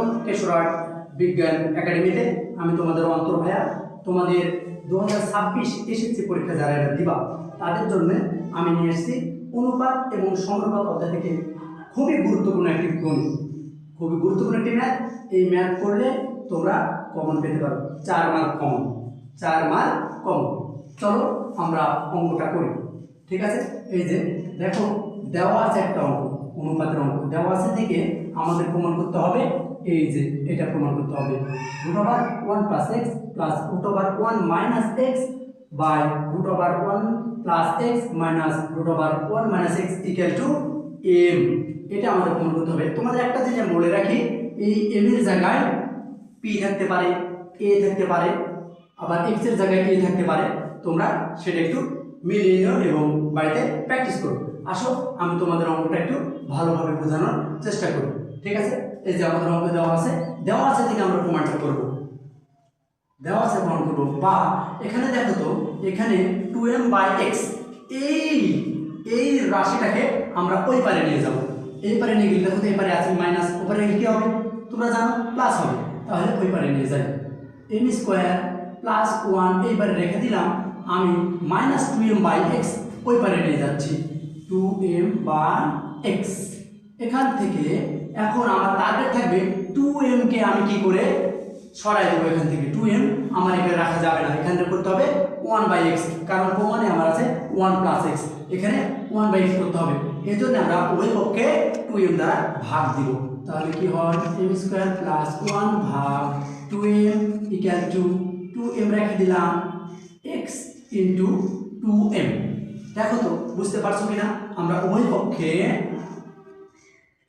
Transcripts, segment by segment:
Welcome কেশরাট বিজ্ঞান একাডেমিতে। আমি তোমাদের অন্তর ভাইয়া। তোমাদের দু হাজার ছাব্বিশ এসএসসি পরীক্ষা যারা এরা দিবা, তাদের জন্য আমি নিয়ে এসেছি অনুপাত এবং সমানুপাত অধ্যায় থেকে খুবই গুরুত্বপূর্ণ একটি গণিত। খুবই গুরুত্বপূর্ণ একটি ম্যাথ। এই ম্যাথ করলে তোমরা কমন পেতে পারো। চার মার্ক কমন চার মার্ক কমন চলো আমরা অঙ্কটা করি। ঠিক আছে? এই যে, দেখো, দেওয়া আছে একটা অঙ্ক। অনুপাতের অঙ্ক দেওয়া আছে থেকে আমাদের প্রমাণ করতে হবে। এই যে এটা প্রমাণ করতে হবে। Root over one plus x plus root over one minus x by root over one plus x minus root over one minus x equal to m এটা আমাদের প্রমাণ করতে হবে। তোমাদের একটা জিনিস বলে রাখি, এই এম এর জায়গায় পি থাকতে পারে এ থাকতে পারে, আবার এক্সের জায়গায় এ থাকতে পারে। তোমরা সেটা একটু মিলিয়ে নিও এবং বাড়িতে প্র্যাকটিস করো। আসো, আমি তোমাদের অঙ্কটা একটু ভালোভাবে বোঝানোর চেষ্টা করব। ঠিক আছে? এই যে আমাদের অঙ্ক দেওয়া আছে দেওয়া আছে থেকে আমরা প্রমাণটা করব। দেওয়া আছে প্রমাণ করব। বা এখানে দেখো তো, এখানে টু এম বাই এক্স এই এই রাশিটাকে আমরা ওই পারে নিয়ে যাব। এই পারে নিয়ে গেলে দেখো তো এই পারে আছে মাইনাস ওপারে কি হবে? তোমরা জানো প্লাস হবে। তাহলে ওই পারে নিয়ে যাই। এম স্কোয়ার প্লাস ওয়ান এই পারে রেখে দিলাম। আমি minus two m by x ওই পারে নিয়ে যাচ্ছি। টু এম বাই এক্স এখান থেকে এখন আমার টার্গেট থাকবে টু এমকে আমি কি করে সরাই দেবো এখান থেকে। টু এম আমার এখানে রাখা যাবে না। এখানে করতে হবে ওয়ান বাই এক্স কারণ প্রমাণে আমার আছে ওয়ান প্লাস এক্স এখানে ওয়ান বাই এক্স করতে হবে। এই জন্য আমরা ওই পক্ষে টু এম দ্বারা ভাগ দিব। তাহলে কি হয়? এম স্কোয়ার প্লাস ওয়ান ভাগ two m equal to two m রেখে দিলাম। এক্স ইন্টু টু এম দেখো তো, বুঝতে পারছ কিনা? আমরা উভয় পক্ষে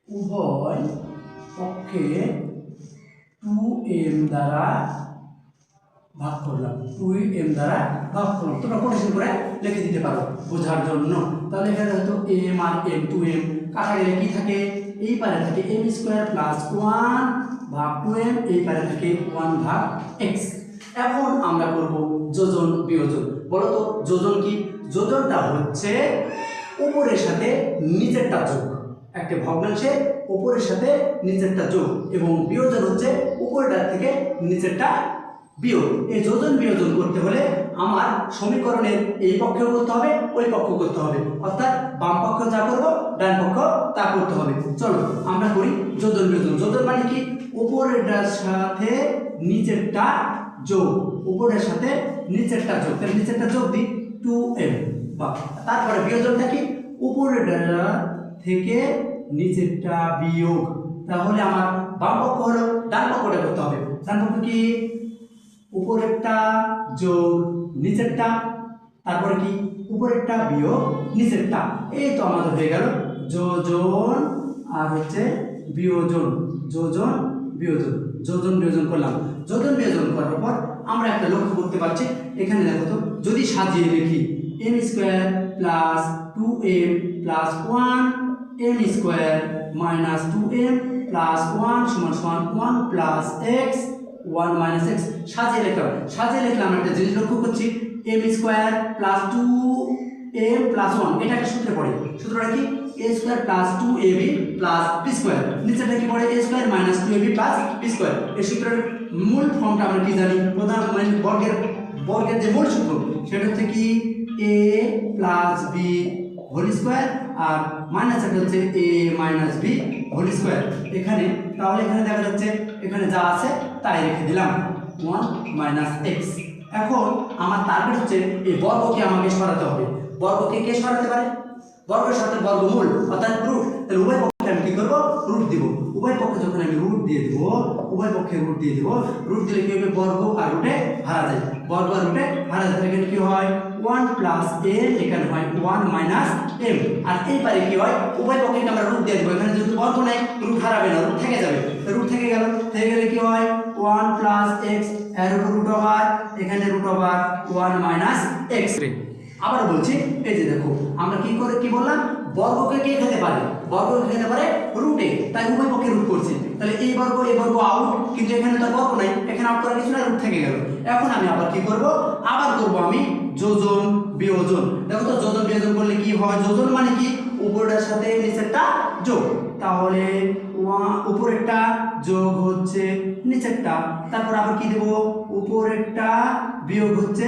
উভয় পক্ষে টু এম দ্বারা ভাগ করলাম। টু এম দ্বারা ভাগ করলাম। তোমরা কোটেশন করে লিখে দিতে পারো বোঝার জন্য। তাহলে এখানে হয়তো এম আর এম টু এম কাটা গেলে থাকে? এই পারে থাকে এম স্কোয়ার প্লাস ওয়ান ভাগ টু এম এই পারে থাকে ওয়ান ভাগ এক্স এখন আমরা করব যোজন বিয়োজন। বলো তো যোজন কি? যোজনটা হচ্ছে উপরের সাথে নিচেরটা যোগ। একটা ভগ্নাংশে উপরের সাথে নিচেরটা যোগ এবং বিয়োজন হচ্ছে উপরেরটা থেকে নিচেরটা বিয়োগ। এই যোজন বিয়োজন করতে হলে আমার সমীকরণের এই পক্ষেও করতে হবে, ওই পক্ষ করতে হবে। অর্থাৎ বাম পক্ষ যা করব, ডান পক্ষ তা করতে হবে। চলো আমরা করি যোজন বিয়োজন। যোজন মানে কি? উপরেরটার সাথে নিচেরটা যোগ, উপরের সাথে নিচেরটা যোগ। তাহলে নিচেরটা যোগ দিই টু এম বা তারপরে বিয়োজনটা কি? উপরেরটা থেকে নিচেরটা বিয়োগ। তাহলে আমার বাম পক্ষ হলো ডান পক্ষটা করতে হবে। ডান পক্ষ কি? উপরেরটা যোগ, নিচেরটা। তারপরে কি? উপরেরটা বিয়োগ, নিচেরটা। এই তো আমাদের হয়ে গেল যোজন আর হচ্ছে বিয়োজন। যোজন বিয়োজন। যোজন, বিয়োজন করলাম। যোজন বিয়োজন করার পর আমরা একটা লক্ষ্য করতে পারছি। এখানে দেখো তো, যদি সাজিয়ে লিখি m square plus two m plus one m square minus two m plus one সমান সমান one plus x one minus x সাজিয়ে লিখলাম। সাজিয়ে লিখলাম একটা জিনিস লক্ষ্য করছি m square plus two m plus one এটা একটা সূত্রে পড়ে। সূত্রটা কি? A square plus two a b plus b square পড়ে? A square minus two a b plus b এই সূত্রের মূল ফর্মটা আমরা কি জানি? প্রধান মানে বর্গের বর্গের যে মূল সূত্র, সেটা হচ্ছে কি? A plus b whole square R minus একটা হচ্ছে a minus b whole square এখানে, তাহলে এখানে দেখা যাচ্ছে, এখানে যা আছে, তাই রেখে দিলাম। ওয়ান মাইনাস এক্স এখন আমার টার্গেট হচ্ছে, এই বর্গকে আমাকে সরাতে হবে। বর্গকে কে সরাতে পারে? বর্গের সাথে বর্গমূল অর্থাৎ রুট, তাহলে উভয় পক্ষে আমি কি করব? রুট দিব। উভয় পক্ষে যখন আমি রুট দিয়ে দেবো, উভয় পক্ষে রুট দিয়ে দেবো, রুট দিলে কি হবে? বর্গ আর রুটে হারা যায়। বর্গ আর রুটে হারা যায়, তাহলে কি হয়? ওয়ান প্লাস এ, এখানে হয় ওয়ান মাইনাস এম। আর এই পারে কি হয়? উভয় পক্ষে আমরা রুট দিয়ে দেবো। এখানে যেহেতু বর্গ নেই, রুট হারাবে না, রুট থেকে যাবে। রুট থেকে গেল, থেকে গেলে কি হয়? ওয়ান প্লাস এক্স, এর রুট ওভার এখানে root over one minus x. আবার বলছি, এই যে দেখো, আমরা কি করে, কি বললাম? বর্গকে কে খেতে পারে? বর্গকে খেতে পারে? রুটে তাই উভয় পক্ষে রুট করছে। তাহলে এই বর্গ এই বর্গ আউট কিন্তু এখানে তো বর্গ নাই। এখানে আউট করার কিছু না রুট থেকে গেল। এখন আমি আবার কি করব? আবার করব আমি যোজন, বিয়োজন। দেখো তো, যোজন, বিয়োজন করলে কি হয়? যোজন মানে কি? উপরটার সাথে নিচেরটা যোগ। তাহলে উপরেরটা যোগ হচ্ছে নিচেরটা। তারপর আবার কি দেবো? উপরেরটা বিয়োগ হচ্ছে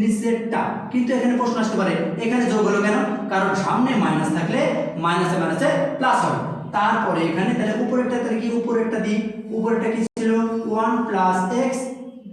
নিচেরটা। কিন্তু এখানে প্রশ্ন আসতে পারে, এখানে যোগ হলো কেন? কারণ সামনে মাইনাস থাকলে মাইনাসে মাইনাসে প্লাস হবে। তারপরে এখানে তাহলে উপরেরটা তাহলে কি উপরেরটা দিই? উপরেরটা কি ছিল? ওয়ান প্লাস এক্স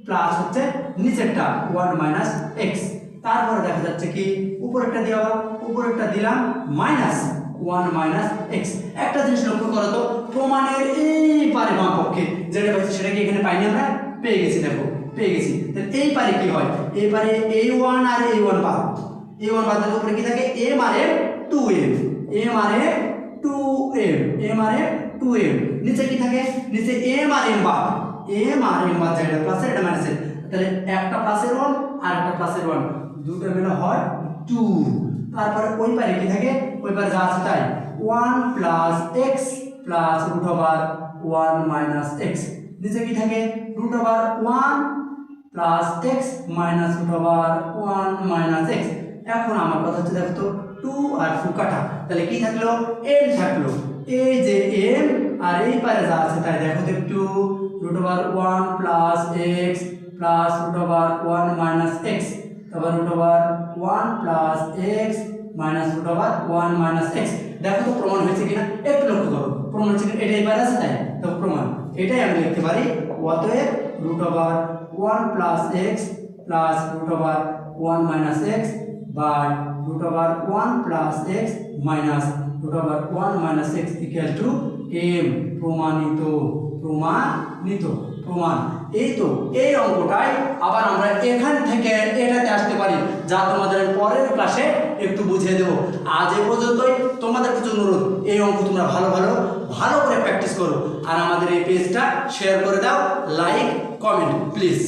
প্লাস হচ্ছে নিচেরটা ওয়ান মাইনাস এক্স তারপরে দেখা যাচ্ছে কি? উপরেরটা দেওয়া, উপরেরটা দিলাম মাইনাস ওয়ান মাইনাস এক্স একটা জিনিস লক্ষ্য করো তো, প্রমাণের এই পারে বাম পক্ষে যেটা পাইছি সেটা কি এখানে পাইনি আমরা, পেয়ে গেছি দেখো, পেয়ে গেছি। তাহলে এই পারে কি হয়? এই পারে এ ওয়ান আর এ ওয়ান বাদ। এ ওয়ান বাদ দিলে উপরে কি থাকে? এ মারে টু এম এ মারে টু এম আর এম টু এম নিচে কি থাকে? নিচে এম আর এম বাদ। এম আর এম বাদ যেটা প্লাসের এটা মাইনাসের তাহলে একটা প্লাসের ওয়ান আর একটা প্লাসের ওয়ান দুটো মিলে হয় টু তারপরে ওই পারে কি থাকে? ওই পারে যা আছে তাই। One plus x plus root over one minus x নিচে কি থাকে? Root over one plus x minus root over one minus x এখন আমার কথা হচ্ছে দেখো তো টু আর টু কাটা। তাহলে কি থাকল? এম থাকল। এই যে এম আর এই পারে যা আছে তাই দেখো তো একটু। Root over one plus x plus root over one minus x তারপর root over one plus x minus root over one minus x দেখো তো প্রমাণ হয়েছে কিনা? একটু লক্ষ্য করো। প্রমাণ হচ্ছে কিনা? এটাই পারে আছে তাই? তো প্রমাণ। এটাই আমি লিখতে পারি অতএব root over one plus x plus root over one minus x by root over one plus x minus root over one minus x equal to m প্রমাণিত। প্রমাণিত। প্রমাণ। এই তো, এই অঙ্কটাই আবার আমরা এখান থেকে এটাতে আসতে পারি। যা তোমাদের পরের ক্লাসে একটু বুঝিয়ে দেবো। আজ এ পর্যন্তই। তোমাদের কিছু অনুরোধ, এই অঙ্ক তোমরা ভালো ভালো ভালো করে প্র্যাকটিস করো। আর আমাদের এই পেজটা শেয়ার করে দাও লাইক কমেন্ট প্লিজ